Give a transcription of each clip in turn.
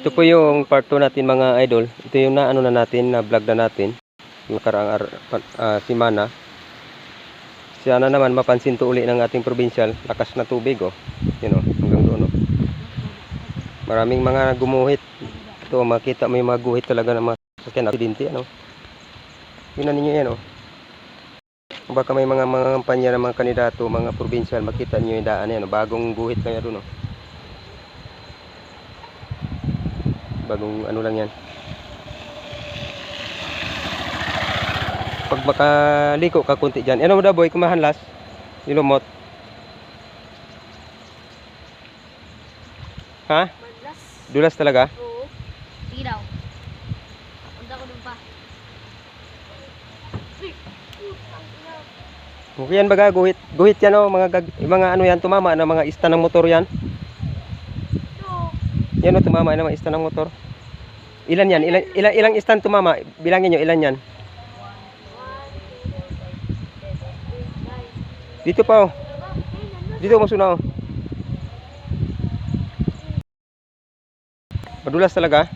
Ito po yung part 2 natin mga idol. Ito yung na ano na natin, na vlog na natin. Yung nakaraang ar- pa- ah, simana. Sana naman mapansin to uli ng ating provincial. Lakas na tubig oh. Yun oh, hanggang doon oh. Maraming mga gumuhit. Ito, makita mo yung mga guhit talaga ng mga sasakyan aksidente ano. Tingnan ninyo yan oh. Baka may mga mga kampanya ng mga kandidato, mga provincial, makita niyo yung daan yan, oh. bagong guhit na yan doon oh. Bagong ano lang yan. Pag makaliko ka kunti dyan. Ano mo da boy? Kumahanlas nilumot ha? Madlas. dulas talaga? Oo. Sige daw. Punta ko dun pa. okay yan baga. Guhit. Guhit yan oh mga mga ano yan tumama na mga ista ng motor yan yan oh tumama na mga ista ng motor ilan yan ilan, ilan, ilang istan tumama bilangin nyo ilan yan dito pa oh dito mo suna oh madulas talaga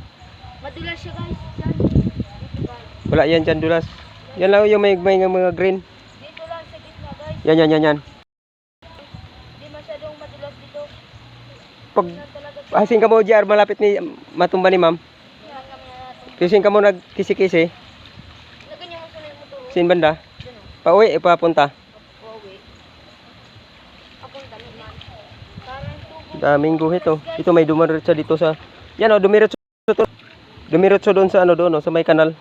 Madulas siya guys. Yan. Dito guys. Wala yan dyan dulas. Yan lang yung may, may mga green. Dito lang sa gitna guys. Yan, yan, yan, yan. Hindi masyadong madulas dito. Pag Hasing ka mo, JR, malapit ni matumba ni ma'am. Kising ka mo nagkisi-kisi. Sin banda. Pauwi, papunta. Pauwi. Papunta naman. Parang tubo. Daming guhit oh. Ito may dumiretso dito sa... Yan oh, dumiretso to. Dumiretso doon sa ano doon oh, sa may kanal.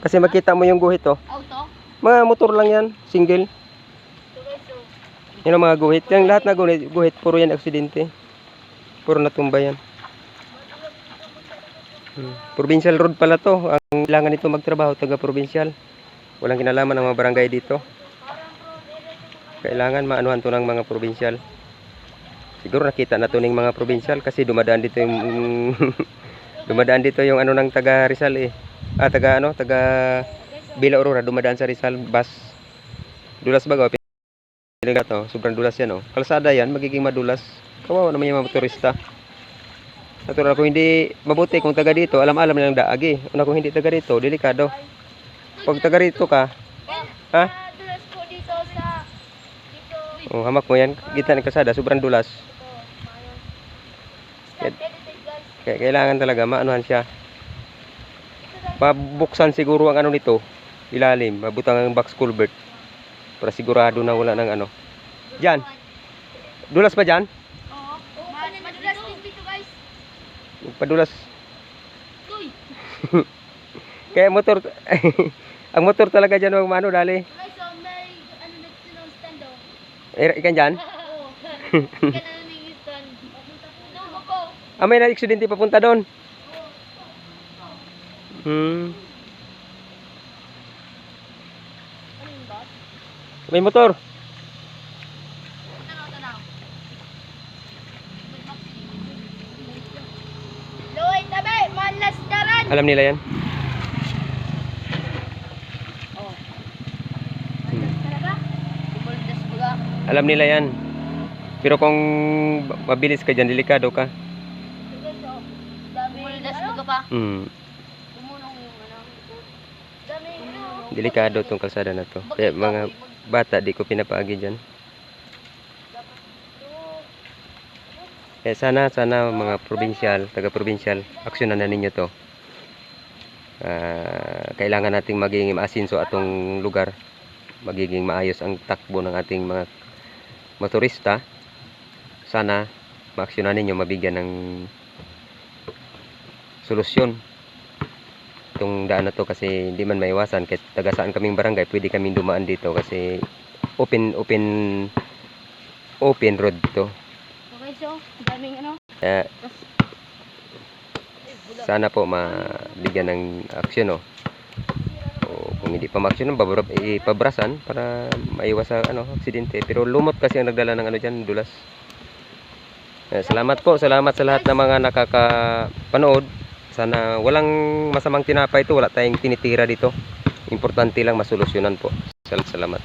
Kasi makita mo yung guhit oh. Auto. Mga motor lang yan, single. Yan ang mga guhit. Yung lahat na guhit, guhit puro yan aksidente. Puro natumba yan. Hmm. Provincial road pala to. Ang kailangan nito magtrabaho, taga provincial. Walang kinalaman ng mga barangay dito. Kailangan maanuhan to ng mga provincial. Siguro nakita na to ng mga provincial kasi dumadaan dito yung dumadaan dito yung ano ng taga Rizal eh. Ah, taga ano, taga Bila Aurora dumadaan sa Rizal bus. Dulas ba gaw? Piliga to, sobrang dulas yan oh. Kalsada yan, magiging madulas. Kawawa naman yung mga motorista. Natural kung hindi mabuti kung taga dito, alam-alam nilang daagi. Una kung hindi taga dito, delikado. Pag taga rito ka, Ha? Oh, hamak mo yan, gitna ng kalsada, sobrang dulas. Kaya kailangan talaga maanuhan siya. Pabuksan siguro ang ano nito, ilalim, mabutang ang box culvert. Para sigurado na wala ng ano. Diyan, dulas ba dyan? Oo. Ma- madulas din dito guys. Padulas. Kaya motor, ang motor talaga dyan, huwag maano, dali. Guys, so may ano na dito ng stand oh. Eh, ikan dyan. Oo. Kaya na yung stand. No, ako. Ah, may na-aksidente papunta doon. Hmm. May motor. Alam nila yan. Baga. Alam nila yan. Pero kung mabilis ka dyan, delikado ka. Hmm. Delikado tong kalsada na to. Kaya mga bata, di ko pinapaagi dyan. Kaya sana, sana mga provincial, taga-provincial, aksyonan na ninyo to. Ah, kailangan nating magiging maasinso atong lugar. Magiging maayos ang takbo ng ating mga motorista. Sana, maaksyonan ninyo, mabigyan ng solusyon itong daan na to kasi hindi man maiwasan kahit taga saan kaming barangay pwede kaming dumaan dito kasi open open open road to Okay, so, daming ano. kaya sana po mabigyan ng aksyon no o kung hindi pa ma-aksyon ipabrasan para maiwas sa ano aksidente. Pero lumot kasi ang nagdala ng ano diyan dulas. Eh, salamat po. Salamat sa lahat ng mga nakakapanood. Sana walang masamang tinapay ito wala tayong tinitira dito. Importante lang masolusyonan po. Sal- salamat